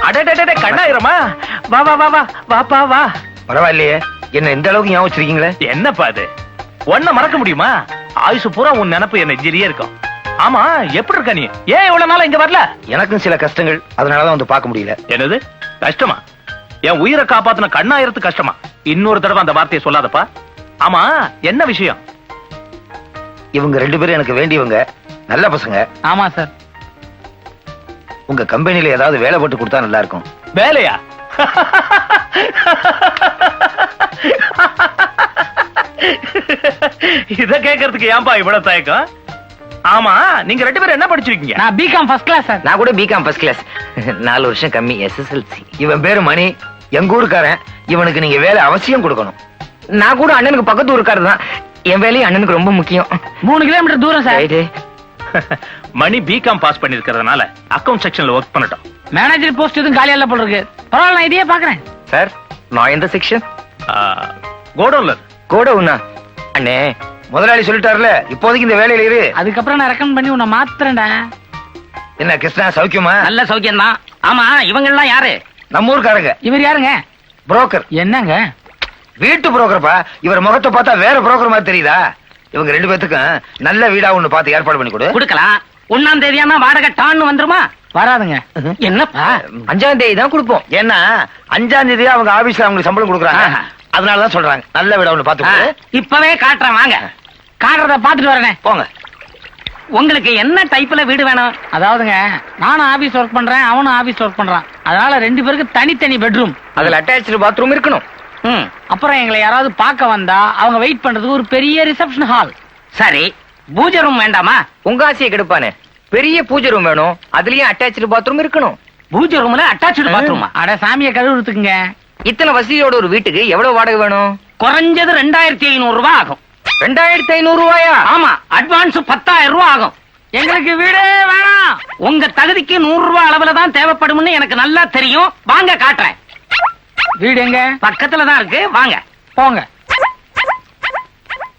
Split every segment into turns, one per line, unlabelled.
அடடடடே கண்ணாயிரமா? வா வா வா வா வாப்பா வா.
பரவாயில்லையே. என்ன இந்த அளவுக்கு ஞாபகம் வச்சிருக்கீங்களே?
என்னப்பா அது? ஒன்ன மறக்க முடியுமா? ஆயுசு பூரா உன் நினப்பு என்ன நெஞ்சிலேயே இருக்கும். ஆமா எப்படி இருக்க நீ? ஏன் இவ்வளவு நாளா இங்க வரல?
எனக்கும் சில கஷ்டங்கள். அதனாலதான் வந்து பார்க்க முடியல.
என்னது? கஷ்டமா? என் உயிரை காப்பாத்தின கண்ணாயிரத்து கஷ்டமா? இன்னொரு தடவை அந்த வார்த்தையை சொல்லாதப்பா. ஆமா என்ன விஷயம்?
இவங்க ரெண்டு பேரும் எனக்கு வேண்டியவங்க. நல்ல பசங்க.
ஆமா சார்.
உங்க கம்பெனில ஏதாவது வேலை போட்டு கொடுத்தா நல்லா இருக்கும்.
வேலையா? இத கேக்குறதுக்கு ஏன்பா இவ்வளவு தயக்கம்? ஆமா நீங்க ரெண்டு பேரும் என்ன படிச்சிருக்கீங்க?
நான் பிகாம் ஃபர்ஸ்ட் கிளாஸ் சார்
நான் கூட பிகாம் ஃபர்ஸ்ட் கிளாஸ் நாலு வருஷம் கம்மி எஸ்எஸ்எல்சி இவன் பேரு மணி. எங்க ஊருக்காரன். இவனுக்கு நீங்க வேலை அவசியம் கொடுக்கணும். நான் கூட அண்ணனுக்கு பக்கத்து ஊருக்காரர் தான். என் வேலையும் அண்ணனுக்கு ரொம்ப முக்கியம்.
மூணு கிலோமீட்டர் தூரம் sir
right.
Mani B Com pass பண்ணிருக்கிறதுனால account செக்ஷன்ல ஒர்க் பண்ணட்டும்.
மேனேஜர் போஸ்ட் எதுவும் காலியா இல்ல போல இருக்கு பரவாயில்ல நான் இதையே பாக்குறேன்
சார் நான் எந்த செக்ஷன்
கோடவுன்ல
கூட உண்ணா அண்ணே முதலாளி சொல்லிட்டாருல இப்போதைக்கு இந்த வேலையில இரு.
அதுக்கப்புறம் நான் ரெக்கமெண்ட் பண்ணி உன்னை மாத்துறேன்டா.
என்ன கிருஷ்ணா சௌக்கியமா?
நல்ல சௌக்கியம் தான் ஆமா இவங்க எல்லாம் யாரு?
நம்ம ஊருக்காரங்க.
இவர் யாருங்க?
புரோக்கர்
என்னங்க?
வீட்டு புரோக்கர்ப்பா இவர் முகத்தை பார்த்தா வேற புரோக்கர் மாதிரி தெரியுதா? இவங்க ரெண்டு பேத்துக்கும் நல்ல வீடா ஒண்ணு பார்த்து ஏற்பாடு பண்ணி கொடு.
கொடுக்கலாம். ஒன்னாம் தேதியானா வாடகை டான்னு வந்துருமா?
வராதுங்க.
என்னப்பா?
அஞ்சாம் தேதி தான் கொடுப்போம். ஏன்னா அஞ்சாம் தேதி அவங்க ஆபீஸ்ல அவங்களுக்கு சம்பளம் கொடுக்குறாங்க. அதனாலதான் சொல்றாங்க. நல்ல வீடா ஒண்ணு பார்த்து.
இப்பவே காட்டுறேன் வாங்க.
காட்டுறத பாத்துட்டு வரேனே.
போங்க.
உங்களுக்கு என்ன டைப்ல வீடு வேணும்?
அதாவதுங்க நானும் ஆபீஸ் ஒர்க் பண்றேன் அவனும் ஆபீஸ் ஒர்க் பண்றான். அதனால ரெண்டு பேருக்கு தனித்தனி பெட்ரூம்
அதுல அட்டாச்சு பாத்ரூம் இருக்கணும்.
அப்புறம் எங்களை யாராவது பார்க்க வந்தா அவங்க வெயிட் பண்றதுக்கு ஒரு பெரிய ரிசப்ஷன் ஹால்
சரி பூஜை ரூம் வேண்டாமா?
உங்க ஆசையை கெடுப்பானே. பெரிய பூஜை ரூம் வேணும். அதுலயும் அட்டாச்சு பாத்ரூம் இருக்கணும்.
பூஜை ரூம்ல அட்டாச்சு பாத்ரூமா
அட சாமியை கழுவுறதுக்குங்க.
இத்தனை வசதியோட ஒரு வீட்டுக்கு எவ்வளவு வாடகை வேணும்?
குறைஞ்சது ரெண்டாயிரத்தி ஐநூறு ரூபாய் ஆகும்.
ரெண்டாயிரத்தி ஐநூறு ரூபாயா?
ஆமா அட்வான்ஸ் பத்தாயிரம் ரூபாய் ஆகும்.
எங்களுக்கு வீடே வேணாம்.
உங்க தகுதிக்கு நூறு ரூபாய் அளவுல தான் தேவைப்படும்னு எனக்கு நல்லா தெரியும். வாங்க காட்டுறேன்.
வீடு எங்க?
பக்கத்துல தான் இருக்கு. வாங்க.
போங்க.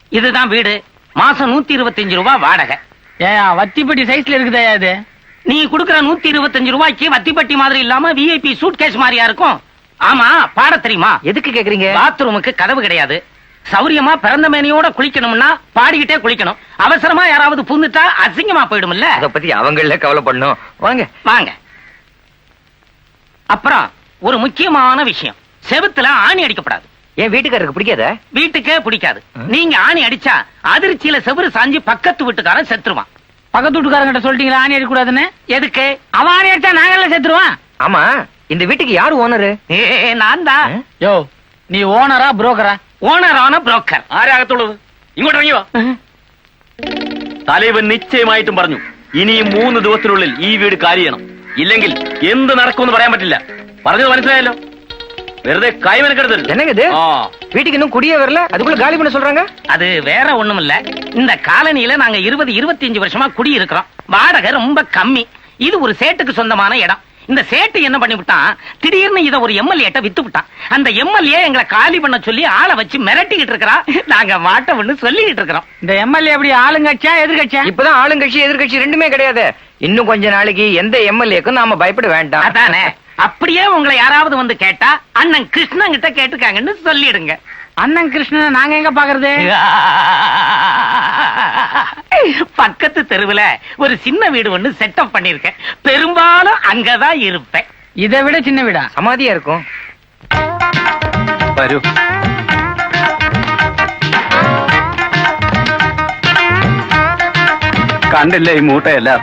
இதுதான் வீடு. மாசம் நூத்தி இருபத்தஞ்சு ரூபாய் வாடகை.
ஏயா வத்திப்பட்டி சைஸ்ல இருக்குதா இது?
நீ குடுக்கற நூத்தி இருபத்தஞ்சு ரூபாய்க்கு வத்திப்பட்டி மாதிரி இல்லாம விஐபி சூட் கேஸ் மாதிரியா இருக்கும். ஆமா பாட தெரியுமா?
எதுக்கு கேக்குறீங்க?
பாத்ரூமுக்கு கதவு கிடையாது. சௌரியமா பிறந்த மேனியோட குளிக்கணும்னா பாடிக்கிட்டே குளிக்கணும். அவசரமா யாராவது புந்துட்டா அசிங்கமா போயிடும்ல.
அத பத்தி அவங்கள கவலைப்படணும். வாங்க.
வாங்க. அப்புறம் ஒரு முக்கியமான விஷயம். செவுத்துல ஆணி அடிக்கப்படாது
என் வீட்டுக்காரருக்கு பிடிக்காத
வீட்டுக்கே பிடிக்காது நீங்க ஆணி அடிச்சா அதிர்ச்சியில செவுரு சாஞ்சு பக்கத்து வீட்டுக்காரன் செத்துருவான்
பக்கத்து வீட்டுக்காரங்கிட்ட சொல்லிட்டீங்களா ஆணி அடிக்க கூடாதுன்னு
எதுக்கு
அவன் ஆணி அடிச்சா நாங்கெல்லாம் செத்துருவான்
ஆமா இந்த வீட்டுக்கு யாரு ஓனரு
ஏ நான் தான்
யோ நீ ஓனரா புரோக்கரா
ഓണറാണ് ബ്രോക്കർ
ആരാകത്തുള്ളത് ഇങ്ങോട്ട് ഇറങ്ങിയോ തലവൻ നിശ്ചയമായിട്ടും പറഞ്ഞു ഇനിയും മൂന്ന് ദിവസത്തിനുള്ളിൽ ഈ വീട് കാലി ചെയ്യണം ഇല്ലെങ്കിൽ എന്ത് നടക്കുമെന്ന് പറയാൻ പറ്റില്ല പറഞ്ഞത് മനസ്സിലായല്ലോ வெறுதே காய் மெனக்கிறது
என்னங்க இது? வீட்டுக்கு இன்னும் குடியே வரல? அதுக்குள்ள காலி பண்ண சொல்றாங்க?
அது வேற ஒண்ணும் இல்ல இந்த காலனியில நாங்க இருபது இருபத்தி அஞ்சு வருஷமா குடி இருக்கிறோம் வாடகை ரொம்ப கம்மி. இது ஒரு சேட்டுக்கு சொந்தமான இடம். இந்த சேட்டு என்ன பண்ணி விட்டான் திடீர்னு இத ஒரு எம்எல்ஏட்ட வித்து விட்டான் அந்த எம்எல்ஏ எங்களை காலி பண்ண சொல்லி ஆளை வச்சு மிரட்டிக்கிட்டு இருக்கிறா. நாங்க மாட்டோம்னு சொல்லிக்கிட்டு இருக்கிறோம்.
இந்த எம்எல்ஏ அப்படி ஆளுங்கட்சியா எதிர்கட்சியா?
இப்பதான் ஆளுங்கட்சி எதிர்கட்சி ரெண்டுமே கிடையாது. இன்னும் கொஞ்ச நாளைக்கு எந்த எம்எல்ஏக்கும் நாம பயப்பட வேண்டாம்.
அதானே? அப்படியே உங்களை யாராவது வந்து கேட்டா அண்ணன் கிருஷ்ணன் கிட்ட கேட்டுக்காங்கன்னு சொல்லிடுங்க
அண்ணன் கிருஷ்ணனை நாங்க எங்க பாக்குறது
பக்கத்து தெருவுல ஒரு சின்ன வீடு ஒண்ணு செட்டப் பண்ணிருக்கேன் பெரும்பாலும் அங்கதான் இருப்பேன்
இதை விட சின்ன வீடா
சமாதியா இருக்கும்
വരൂ കണ്ടില്ലേ ഈ മൂട്ടയെല്ലാം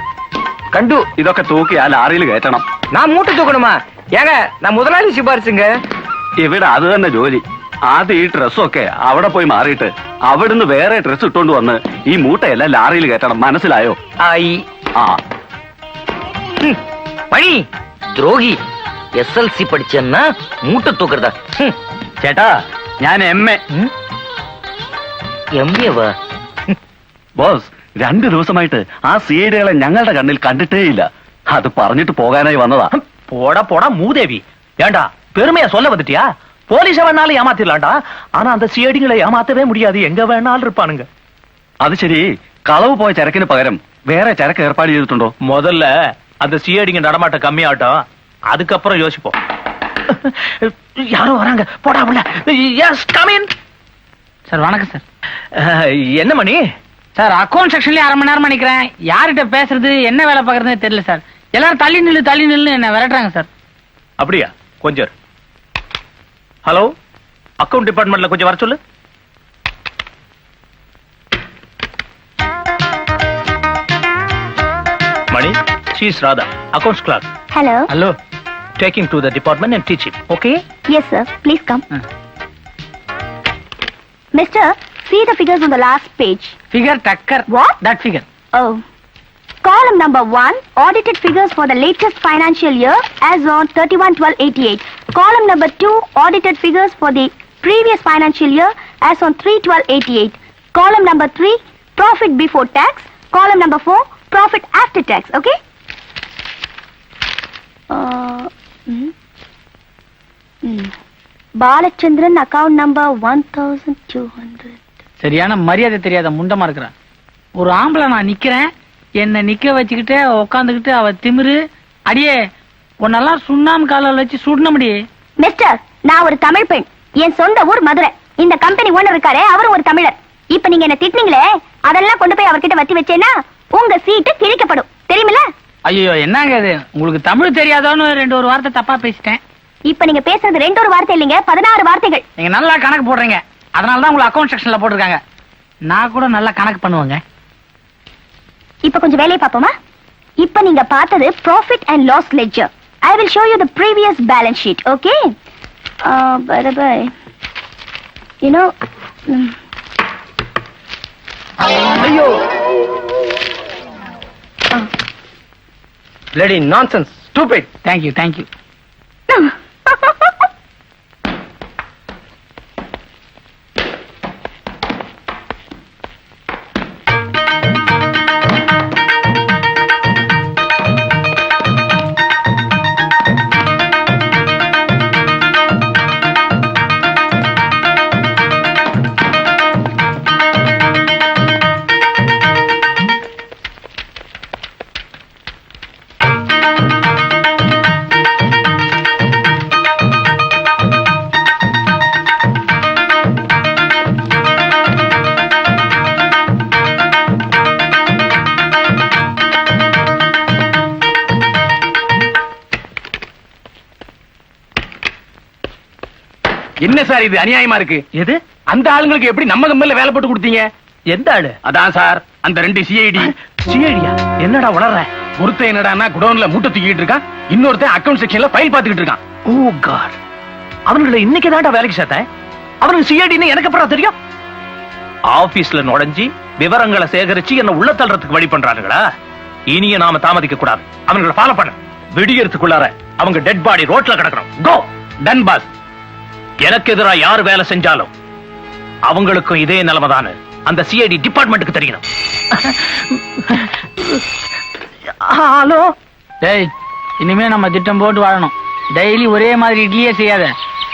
கண்டு
ഇതൊക്കെ തൂക്കി ആ ലാറിയിൽ കയറ്റണം
நான் மூட்டை தூக்கணுமா ஏங்க நான் முதலாளி சிபாரிசுங்க
ഇവിടെ അത് തന്നെ ജോലി ആദ്യം ഈ ഡ്രസ്സൊക്കെ അവിടെ പോയി മാറിയിട്ട് അവിടുന്ന് വേറെ ഡ്രസ് ഇട്ടോണ്ട് വന്ന് ഈ മൂട്ടയെല്ലാം ലാറിയിൽ കയറ്റണം മനസ്സിലായോ
ஆயி
ആ
ம், மணி துரோகி எஸ்எல்சி படிச்சேன்னா மூட்டை தூக்குறதா ம்,
ചേട്ടാ ഞാൻ എം എ
ம். எம்ஏவா
ബോസ് രണ്ടു ദിവസമായിട്ട് ആ സീഡുകളെ ഞങ്ങളുടെ കണ്ണിൽ കണ്ടിട്ടേ ഇല്ല അത് പറഞ്ഞിട്ട് പോകാനായി വന്നതാ
போடா போடா மூதேவி ஏண்டா பெருமையா சொல்ல வந்துட்டியா போலீஸ வேணாலும் ஏமாத்திடலாம்டா ஆனா அந்த சிஐடிங்களை ஏமாத்தவே முடியாது எங்க வேணாலும் இருப்பானுங்க
അത് ശരി കളവ് പോയ ചരക്കിന് പകരം വേറെ ചരക്ക് ഏർപ്പാട് ചെയ്തിട്ടുണ്ടോ
முதல்ல
அந்த சிஐடிங்க நடமாட்டம் கம்மியாகட்டும் அதுக்கப்புறம் யோசிப்போம் யாரோ வராங்க போடா உள்ள எஸ் கமின்
சார் வணக்கம் சார்
என்ன மணி
சார் அக்கௌண்ட் செக்ஷன்லயே அரை மணி நேரமா நிக்கிறேன் யார்கிட்ட பேசுறது என்ன வேலை பார்க்கறதுன்னு தெரியல சார் எல்லாரும் தள்ளி நில்லு தள்ளி நில்லு என்ன விரட்டுறாங்க சார்
அப்படியா கொஞ்சம். ஹலோ அக்கவுண்ட் டிபார்ட்மெண்ட்ல கொஞ்சம் வர சொல்லு Mani she's Radha accounts class
Hello.
Hello
taking to the department and teach okay
Yes, sir. Please come.
Hmm.
See the figures on the last page.
Figure Tucker.
What?
That figure.
Oh. Column number 1, audited figures for the latest financial year as on 31-12-88. Column number 2, audited figures for the previous financial year as on 3-12-88. Column number 3, profit before tax. Column number 4, profit after tax. Okay? Uh, mm, mm. Balachandran account number 1200.
சரியான மரியாதை தெரியாத முண்டமா இருக்கிறான். ஒரு ஆம்பளை நான் நிக்கிறேன் என்ன நிக்க வச்சுக்கிட்டு உட்காந்துக்கிட்டு அவ திமிரு. அடியே உன்னெல்லாம் சுண்ணாம காலில் வச்சு சுடணும்டி.
மிஸ்டர் நான் ஒரு தமிழ் பெண். என் சொந்த ஊர் மதுரை. இந்த கம்பெனி ஓனர் இருக்காரே அவரும் ஒரு தமிழர். இப்ப நீங்க என்ன திட்டினீங்களே அதெல்லாம் கொண்டு போய் அவர்கிட்ட வச்சு வச்சேன்னா உங்க சீட்டு கிழிக்கப்படும். தெரியுமில
ஐயோ என்னங்க இது? உங்களுக்கு தமிழ் தெரியாதோன்னு ரெண்டு ஒரு வார்த்தை தப்பா பேசிட்டேன்.
இப்ப நீங்க பேசுறது ரெண்டு ஒரு வார்த்தை இல்லைங்க பதினாறு வார்த்தைகள்.
நீங்க நல்லா கணக்கு போடுறீங்க. அதனால தான் உங்களை அக்கௌண்ட் செக்ஷன்ல போட்டிருக்காங்க. நான் கூட நல்லா கணக்கு பண்ணுவேங்க.
இப்ப கொஞ்சம் வேலையை பார்ப்போமா? இப்ப நீங்க பார்த்தது profit and loss ledger I will show you the previous balance sheet okay பரபாய் you know
ஐயோ! Bloody nonsense stupid
thank you thank you
என்ன சார் இது அநியாயமா இருக்கு.
எது?
அந்த ஆளுங்களுக்கு எப்படி நம்ம கம்பெனில வேலை போட்டு கொடுத்தீங்க?
எந்த ஆளு?
அதான் சார் அந்த ரெண்டு சிஐடி
சிஐடியா என்னடா வளர்ற
ஒருத்தன் என்னடான்னா குடோன்ல மூட்டை தூக்கிட்டு இருக்கான் இன்னொருத்தன் அக்கவுண்ட் செக்ஷன்ல ஃபைல் பாத்துக்கிட்டு இருக்கான்.
Oh god. அவனுங்களை இன்னைக்கு தான்டா வேலைக்கு சேர்த்தேன். அவனுக்கு சிஐடின்னு எனக்கு அப்புறம் தெரியும்? ஆபீஸ்ல நுழைஞ்சி விவரங்களை சேகரிச்சு என்ன உள்ள தள்ளுறதுக்கு வழி பண்றானுங்களா? இனிய நாம தாமதிக்க கூடாது. அவங்களை ஃபாலோ பண்ண. விடியறதுக்குள்ளார அவங்க டெட் பாடி ரோட்ல கிடக்கணும். கோ டன் பாஸ் எனக்கு எதிராக யார் வேலை செஞ்சாலும் அவங்களுக்கும் இதே நிலைமைதானு. அந்த சிஐடி டிபார்ட்மெண்ட்டுக்கு தெரியணும். ஹலோ?
டேய் இனிமே நம்ம திட்டம் போட்டு வாழணும். டெய்லி ஒரே மாதிரி இட்லியே செய்யாத.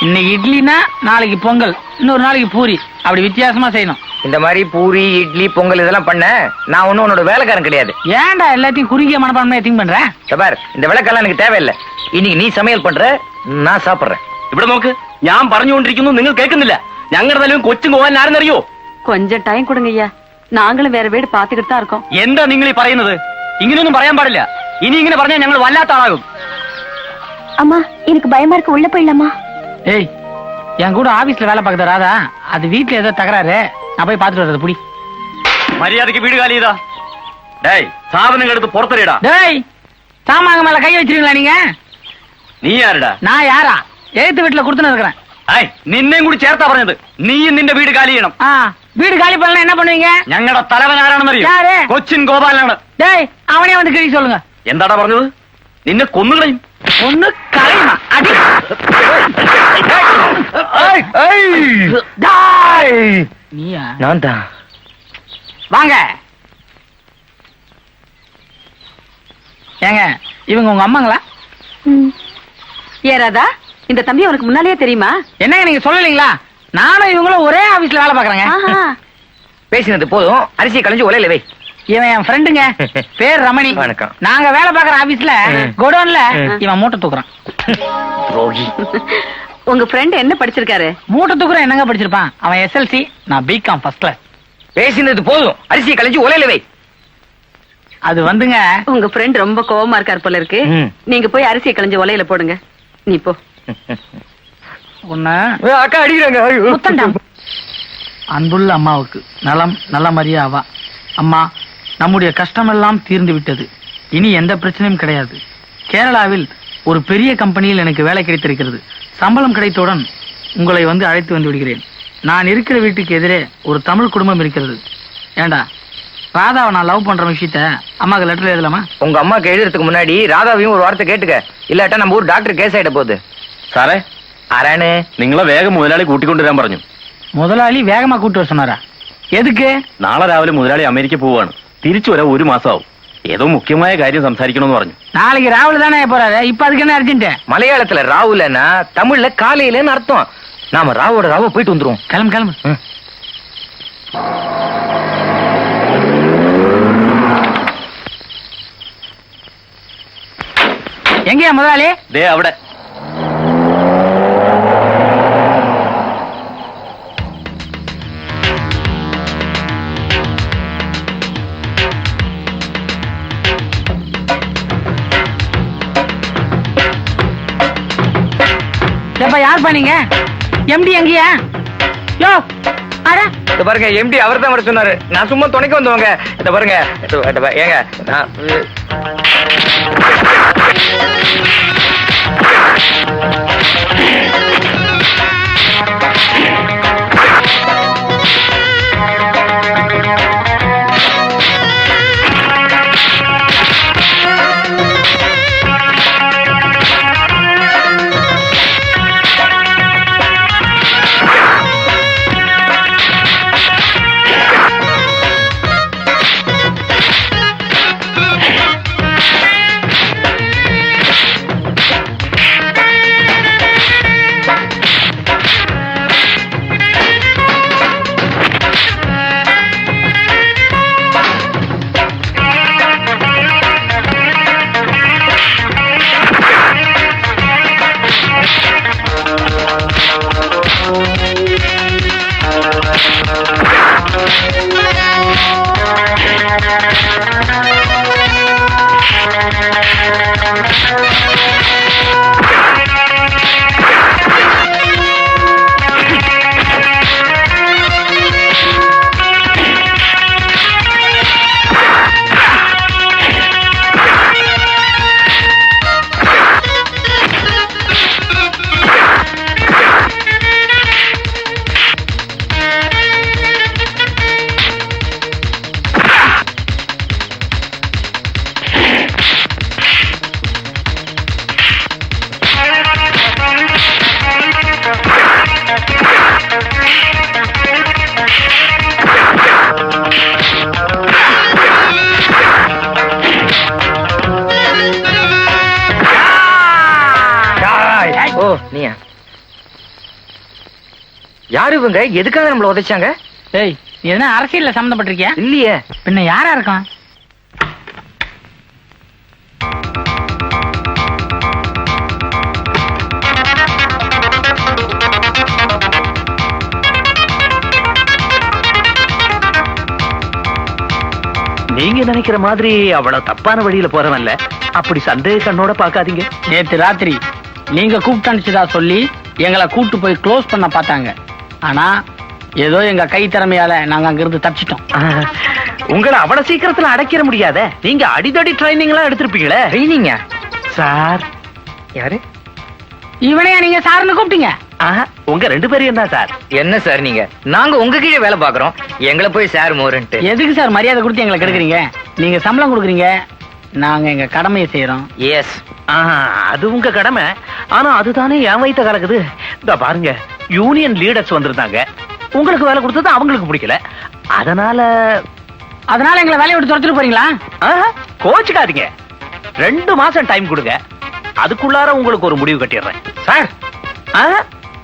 இன்னைக்கு இட்லினா நாளைக்கு பொங்கல் இன்னொரு நாளைக்கு பூரி. அப்படி வித்தியாசமா செய்யணும்.
இந்த மாதிரி பூரி இட்லி பொங்கல் இதெல்லாம் பண்ண நான் ஒன்னும் உன்னோட வேலைக்காரன் கிடையாது.
ஏன்டா எல்லாத்தையும் குறுகிய மனப்பான்மையா திங்க் பண்ற?
இந்த விளக்கெல்லாம் எனக்கு தேவையில்லை. இன்னைக்கு நீ சமையல் பண்ற நான் சாப்பிடுறேன்.
இப்படி நோக்கு. ഞാൻ പറഞ്ഞുകൊണ്ടിരിക്കുന്നു നിങ്ങൾ കേൾക്കുന്നില്ല ഞങ്ങളുടെ നിലവും കൊച്ചും പോകാൻ ആരെന്നറിയോ
கொஞ்சம் டைம் கொடுங்க ஐயா நாங்களும் வேற வீடு பாத்துக்கிட்டு தான் இருக்கோம்
എന്താ നിങ്ങൾ ഈ പറയുന്നത് ഇങ്ങനെയൊന്നും പറയാൻ പാടില്ല ഇനി ഇങ്ങനെ പറഞ്ഞാൽ ഞങ്ങൾ വല്ലാത്ത ആളാകും
அம்மா எனக்கு பயமா இருக்கு உள்ள போயிடலாமா
ஏய் என் கூட ஆபீஸ்ல வேலை பார்க்குற ராதா அது வீட்டுல ஏதோ தகராறு நான் போய் பார்த்துட்டு வர்றது புடி
മര്യാദക്ക് വീട് കാലി ചെയ്താ ഡേയ് സാധനങ്ങൾ എടുത്ത് പുറത്തെറിയടാ
டேய் சாமாங்க மேல கை வச்சிருக்கீங்களா நீங்க
നീ ആരടാ
நான் யாரா எழுத்து வீட்டுல கொடுத்துன்னு இருக்கிறேன்
ഏയ് നിന്നെയും കൂടി ചേർത്താ പറഞ്ഞത് നീയും നിന്റെ വീട് കാലി ചെയ്യണം
ஆ வீடு காலி பண்ணலாம் என்ன பண்ணுவீங்க
ഞങ്ങളുടെ തലവൻ ആരാണെന്നറിയോ
யாரு?
കൊച്ചിൻ ഗോപാലനാണ്
டேய் அவனே வந்து கிழி சொல்லுங்க
എന്താടാ പറഞ്ഞത് നിന്നെ കൊന്നുകളയും
ஒண்ணு கலையுமா அடி நீயா
நான் தான்
வாங்க ஏங்க இவங்க உங்க அம்மாங்களா
ம்.
ஏறாதா இந்த தம்பி உனக்கு முன்னாலேயே தெரியுமா?
என்னங்க நீங்க சொல்லலீங்களா? நானும் இவங்களும் ஒரே ஆபீஸ்ல வேலை பாக்குறேங்க
பேசினது போதும். அரிசியை களைஞ்சு உலையில வை.
இவன் என் ஃப்ரெண்டுங்க பேர் ரமணி.
வணக்கம்.
நாங்க வேலை பார்க்குற ஆபீஸ்ல. குடோன்ல
ம்.
இவன் மூட்டை தூக்குறான்.
துரோகி.
உங்க ஃப்ரெண்ட் என்ன படிச்சிருக்காரு?
மூட்டை தூக்குறான் என்னங்க படிச்சிருப்பான்? அவன் எஸ்எல்சி நான் பிகாம் ஃபர்ஸ்ட் கிளாஸ்
பேசினது போதும். அரிசியை கலைஞ்சு உலையில வை.
அது வந்துங்க.
உங்க ஃப்ரெண்ட் ரொம்ப கோவமா இருக்கார் போல இருக்கு. நீங்க போய் அரிசியை களைஞ்சு ஒலையில போடுங்க. நீ போ.
ஏய், அக்கா அடிக்கிறாங்க.
அன்புள்ள அம்மாவுக்கு நலம் நல்ல அவா அம்மா நம்முடைய கஷ்டமெல்லாம் தீர்ந்து விட்டது. இனி எந்த பிரச்சனையும் கிடையாது. கேரளாவில் ஒரு பெரிய கம்பெனியில் எனக்கு வேலை கிடைத்திருக்கிறது. சம்பளம் கிடைத்தவுடன் உங்களை வந்து அழைத்து வந்து விடுகிறேன். நான் இருக்கிற வீட்டுக்கு எதிரே ஒரு தமிழ் குடும்பம் இருக்கிறது. ஏண்டா ராதாவை நான் லவ் பண்ற விஷயத்த அம்மாக்கு லெட்டர் எழுதலாமா?
உங்க அம்மாக்கு எழுதுறதுக்கு முன்னாடி ராதாவையும் ஒரு வார்த்தை கேட்டுக்க. இல்லாட்டா நம்ம ஊர் டாக்டர் கேஸ் ஆயிட போகுது.
സാറേ
அரணு
നിങ്ങളെ വേഗം മുതലാളി കൂട്ടിക്കൊണ്ടുവരാൻ പറഞ്ഞു
முதலாளி வேகமா கூட்டு வர சொன்னாரா எதுக்கு
നാളെ രാവിലെ മുതലാളി അമേരിക്ക പോവാണ് തിരിച്ചു വരാൻ ഒരു മാസമാവും ഏതോ മുഖ്യമായ കാര്യം സംസാരിക്കണമെന്ന് പറഞ്ഞു
நாளைக்கு ராகுல் தானே போறாரு இப்ப அதுக்கு என்ன அர்ஜென்ட்
மலையாளத்துல ராவுலன்னா தமிழ்ல காலையிலன்னு அர்த்தம் நாம ராவோட ராவ போயிட்டு வந்துருவோம்
கிளம்பு கிளம்பு
ம்.
எங்கயா முதலாளி
ദേ അവിടെ
எப்ப யார் பண்ணீங்க எம்டி எங்கயா? யோ அட.
பாருங்க எம்டி அவர் தான் வர சொன்னாரு. நான் சும்மா துணைக்கு வந்தவங்க. இத பாருங்க ஏங்க நான் யாரு இவங்க? எதுக்காக நம்மள உதைச்சாங்க?
ஏய் நீ என்ன அரசியல்ல சம்மந்தப்பட்டிருக்கியா?
இல்லையே.
பின்ன யாரா இருக்கான்?
நீங்க நினைக்கிற மாதிரி அவ்வளவு தப்பான வழியில போறவன்ல அப்படி சந்தேக கண்ணோட பாக்காதீங்க
நேத்து ராத்திரி நீங்க கூப்பிட்டு அனுப்பிச்சதா சொல்லி எங்களை கூட்டு போய் க்ளோஸ் பண்ண பார்த்தாங்க. ஆனா ஏதோ எங்க கை திறமையால நாங்க அங்கிருந்து தப்பிச்சிட்டோம்.
ஆஹ், உங்களை அவ்வளவு சீக்கிரத்துல அடைக்கிற முடியாத. நீங்க அடிதடி ட்ரைனிங் எல்லாம் எடுத்திருப்பீங்களே.
ட்ரைனிங்க?
சார்.
யாரு?
இவனையா நீங்க சார்னு கூப்பிட்டீங்க?
ஆஹா, உங்க ரெண்டு பேரும் தான் சார்?
என்ன சார் நீங்க? நாங்க உங்க கீழே வேலை பாக்குறோம் எங்களை போய் சார் மோரன்ட்டு.
எதுக்கு சார் மரியாதை கொடுத்து எங்களை கெடுக்குறீங்க? நீங்க சம்பளம் கொடுக்குறீங்க. நாங்க எங்க கடமையை செய்யறோம்.
எஸ்
ஆஹா, அது உங்க கடமை. ஆனா அதுதானே என் வயித்த கலக்குது இந்த பாருங்க. யூனியன் லீடர்ஸ் வந்திருந்தாங்க. உங்களுக்கு வேலை கொடுத்தது அவங்களுக்கு பிடிக்கல. அதனால
அதனால எங்களை வேலையை விட்டு துரத்துட்டு போறீங்களா?
கோச்சுக்காதீங்க. ரெண்டு மாசம் டைம் கொடுங்க. அதுக்குள்ளார உங்களுக்கு ஒரு முடிவு கட்டிடுறேன். சார்.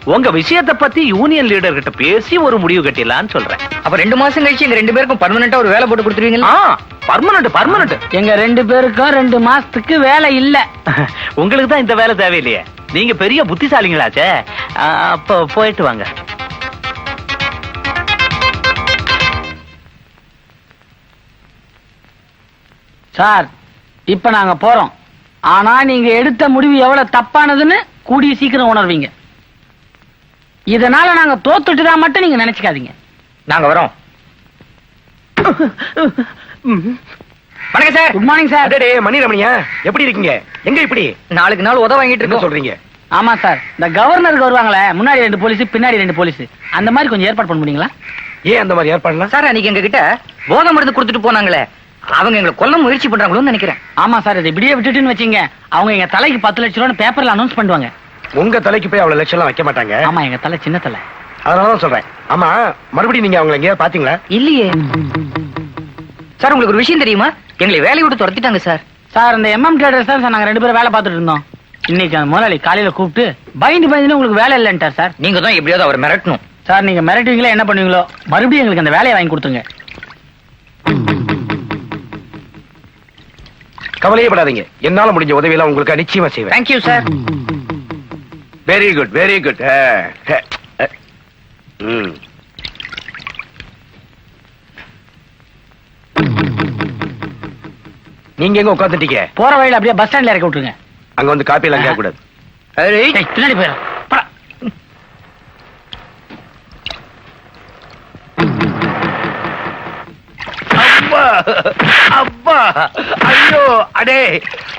உங்க விஷயத்தை பத்தி யூனியன் லீடர் கிட்ட பேசி ஒரு முடிவு கட்டிடலாம்னு சொல்றேன்.
அப்ப ரெண்டு மாசம் கழிச்சு எங்க ரெண்டு பேருக்கும் பர்மனண்டா ஒரு வேலை போட்டு கொடுத்துருவீங்களா?
பர்மனன்ட் பர்மனன்ட்
எங்க ரெண்டு பேருக்கும் ரெண்டு மாசத்துக்கு வேலை இல்ல.
உங்களுக்கு தான் இந்த வேலை தேவையில்லையே. நீங்க பெரிய புத்திசாலிங்களாச்சே. அப்ப போயிட்டு வாங்க.
சார் இப்ப நாங்க போறோம். ஆனா நீங்க எடுத்த முடிவு எவ்வளவு தப்பானதுன்னு கூடிய சீக்கிரம் உணர்வீங்க. இதனால நாங்க தோத்துட்டுதான் மட்டும் நீங்க நினைச்சுக்காதீங்க.
நாங்க வரோம். வணக்கம் சார்.
குட் மார்னிங் சார்
அடடே மணிரமணியா எப்படி இருக்கீங்க? எங்க இப்படி?
நாளுக்கு நாள் உதவ வாங்கிட்டு
என்ன
இருக்கோம்.
சொல்றீங்க?
ஆமா சார் இந்த கவர்னருக்கு வருவாங்களே முன்னாடி ரெண்டு போலீஸ் பின்னாடி ரெண்டு போலீஸ் அந்த மாதிரி கொஞ்சம் ஏற்பாடு பண்ண முடியுங்களா?
ஏன் அந்த மாதிரி ஏற்பாடுலாம்?
சார் அன்னைக்கு எங்க கிட்ட போதை மருந்து கொடுத்துட்டு போனாங்களே. அவங்க எங்களை கொல்ல முயற்சி பண்றாங்களோன்னு நினைக்கிறேன்.
ஆமா சார் இதை இப்படியே விட்டுட்டுன்னு வச்சீங்க. அவங்க எங்க தலைக்கு பத்து லட்ச ரூபாய் பேப்பர்ல அனௌன்ஸ் பண்ணுவாங்க.
உங்க தலைக்கு போய் அவ்வளவு லட்சம் எல்லாம் வைக்க மாட்டாங்க?
ஆமா எங்க தலை சின்ன தலை.
அதனாலதான் சொல்றேன். ஆமா மறுபடியும் நீங்க அவங்களை எங்கேயாவது பாத்தீங்களா?
இல்லையே. சார் உங்களுக்கு ஒரு விஷயம் தெரியுமா? எங்களை வேலையை விட்டு துரத்திட்டாங்க சார்.
சார் இந்த எம்எம் ட்ரேடர்ஸ் தான் சார் நாங்க ரெண்டு பேரும் வேலை பார்த்துட்டு இருந்தோம். இன்னைக்கு அந்த முதலாளி காலையில கூப்பிட்டு பயந்து பயந்து உங்களுக்கு வேலை இல்லைன்ட்டார் சார்.
நீங்க தான் எப்படியாவது அவர் மிரட்டணும்.
சார் நீங்க மிரட்டுவீங்களா என்ன பண்ணுவீங்களோ மறுபடியும் எங்களுக்கு அந்த வேலையை வாங்கி கொடுத்துங்க
கவலையே படாதீங்க. என்னால முடிஞ்ச உதவியெல்லாம் உங்களுக்கு நிச்சயமா செய்வேன்.
Thank you
sir very good very good நீங்க எங்க உட்காந்துட்டீங்க
போற வழியில அப்படியே பஸ் ஸ்டாண்ட்ல இறக்கி விட்டுருங்க.
அங்க வந்து காப்பி எல்லாம் கேட்க கூடாது
பின்னாடி போயிடும்
அப்பா அப்பா ஐயோ அடே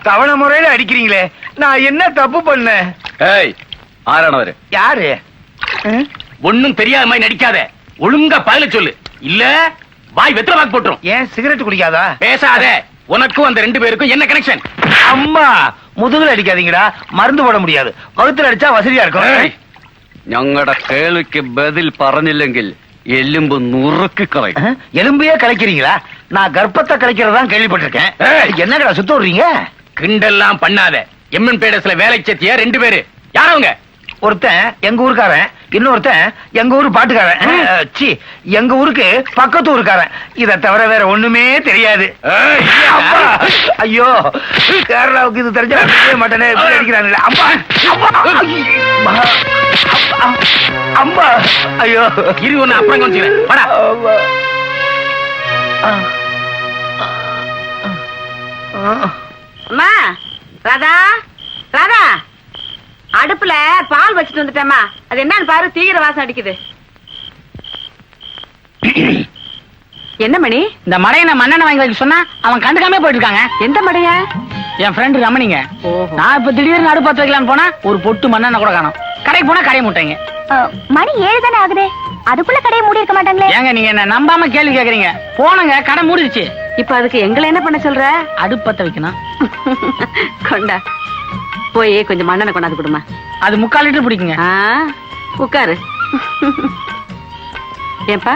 தவணை முறையில அடிக்கிறீங்களே. நான் என்ன தப்பு பண்ணேன்?
ஏய் ஆறானவரு.
யாரு?
ஒண்ணும் தெரியாத மாதிரி நடிக்காத. ஒழுங்கா பதில சொல்லு. இல்ல வாய் வெத்தலை வாக்கு போட்டுரும்.
ஏன் சிகரெட் குடிக்காதா
பேசாத. உனக்கும் அந்த ரெண்டு பேருக்கும் என்ன கனெக்ஷன்
அம்மா முதுகுல அடிக்காதீங்கடா மருந்து போட முடியாது கழுத்துல அடிச்சா வசதியா இருக்கும்
ഞങ്ങളുടെ കേൾവിക്ക് ബദിൽ പറഞ്ഞില്ലെങ്കിൽ എല്ലുമ്പ് നുറുക്കി കളയും
அஹ், எலும்பையே கலைக்கிறீங்களா நான் கர்ப்பத்தை கலைக்கிறதா கேள்விப்பட்டிருக்கேன் என்னடா சுத்த விடுறீங்க
கிண்டெல்லாம் பண்ணாத எம்என் பேடஸ்ல வேலை சேர்த்திய ரெண்டு பேரு யார் அவங்க
ஒருத்தன் எங்க ஊருக்காரன் இன்னொருத்தன் எங்க ஊரு பாட்டுக்காரன். சீ எங்க ஊருக்கு பக்கத்து ஊருக்காரன். இத தவிர வேற ஒண்ணுமே தெரியாது. ஐயோ கேரளாவுக்கு இது தெரிஞ்சா அடிக்கவே மாட்டேனே அடிக்கிறாங்களே அம்மா அம்மா ஐயோ.
இரு ஒண்ணு அப்புறம் கொஞ்சம் வாடா.
அம்மா
ராதா ராதா. அடுப்புல பால் வச்சுட்டு வந்துட்டேம்மா. அது என்னன்னு பாரு தீவிர வாசம் அடிக்குது. என்ன மணி?
இந்த மடையை நான் மண்ணெண்ணெய் வாங்கி சொன்னா அவன் கண்டுக்காம போயிட்டு இருக்காங்க
எந்த மடைய?
என் ஃப்ரெண்டு ரமணிங்க. நான் இப்ப திடீர்னு நடு பத்து வைக்கலான்னு போனா ஒரு பொட்டு மண்ணெண்ணெய் கூட காணும். கடைக்கு போனா கடையை முட்டைங்க.
மணி ஏழு தானே ஆகுது? அதுக்குள்ள கடையை மூடி இருக்க மாட்டாங்களே.
ஏங்க நீங்க என்ன நம்பாம கேள்வி கேக்குறீங்க? போனங்க கடை மூடிடுச்சு
இப்ப அதுக்கு எங்களை என்ன பண்ண சொல்ற?
அடுப்பத்த வைக்கணும்.
கொண்டா. போய் கொஞ்சம் மண்ணெண்ணெய் கொண்டாந்து கொடுமா.
அது முக்கால் லிட்டர் பிடிக்குங்க.
உட்காரு. ஏன்பா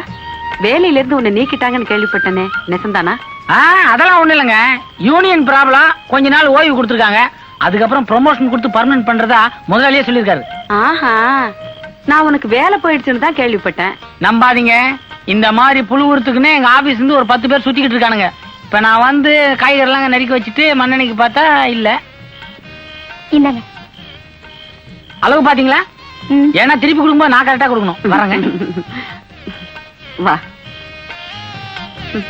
வேலையில இருந்து உன்னை நீக்கிட்டாங்கன்னு கேள்விப்பட்டனே. நெசந்தானா?
ஆ அதெல்லாம் ஒண்ணு இல்லைங்க. யூனியன் ப்ராப்ளம் கொஞ்ச நாள் ஓய்வு கொடுத்துருக்காங்க. அதுக்கப்புறம் ப்ரொமோஷன் கொடுத்து பர்மனன்ட் பண்றதா முதலாளியே சொல்லியிருக்காரு.
ஆஹா நான் உனக்கு வேலை போயிடுச்சுன்னு தான் கேள்விப்பட்டேன்.
நம்பாதீங்க. இந்த மாதிரி புழுவுறதுக்குன்னே எங்க ஆபீஸ்ல இருந்து ஒரு பத்து பேர் சுத்திக்கிட்டு இருக்கானுங்க. இப்ப நான் வந்து காய்கறிலாம் நறுக்கி வச்சுட்டு மண்ணெண்ணைக்கு பார்த்தா இல்ல.
இந்தாங்க.
அளவு பாத்தீங்களா?
ம்.
ஏன்னா திருப்பி கொடுக்கும்போது நான் கரெக்டா கொடுக்கணும். வரேங்க.
வா. ம்.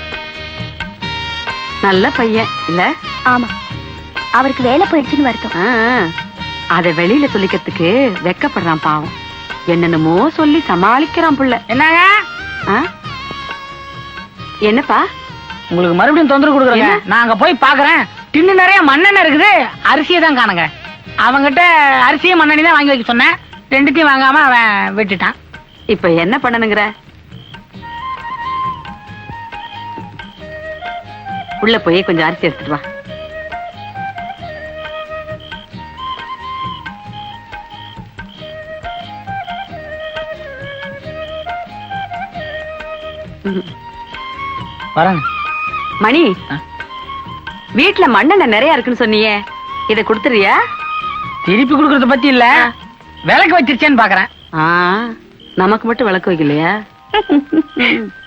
நல்ல பையன் இல்ல?
ஆமா. அவருக்கு வேலை போயிடுச்சுன்னு வருத்தம்.
ஆ, அத வெளியில சொல்லிக்கிறதுக்கு வெக்கப்படுறான் பாவம். என்னென்னமோ சொல்லி சமாளிக்கிறான் புள்ள.
என்னங்க?
என்னப்பா?
உங்களுக்கு மறுபடியும் தொந்தரவு கொடுக்குறேங்க.
என்ன?
நான் அங்க போய் பாக்குறேன். டின்னு நிறைய மண்ணெண்ணெய் இருக்குது. அரிசியை தான் காணுங்க. அவங்கிட்ட அரிசியும் மண்ணெண்ணெய் தான் வாங்கி வைக்க சொன்னேன். ரெண்டுத்தையும் வாங்காம அவன் விட்டுட்டான்.
இப்ப என்ன பண்ணணுங்கிற? உள்ள போய் கொஞ்சம் அரிசி எடுத்துட்டு வா.
வரேங்க
மணி
ஆ?
வீட்டுல மண்ணெண்ணெய் நிறைய இருக்குன்னு சொன்னியே. இத கொடுத்துறியா
திருப்பி கொடுக்கறத பத்தி இல்ல. விலைக்கு வச்சிருச்சேன்னு பாக்குறேன்.
நமக்கு மட்டும் விளக்கு வைக்கலையா?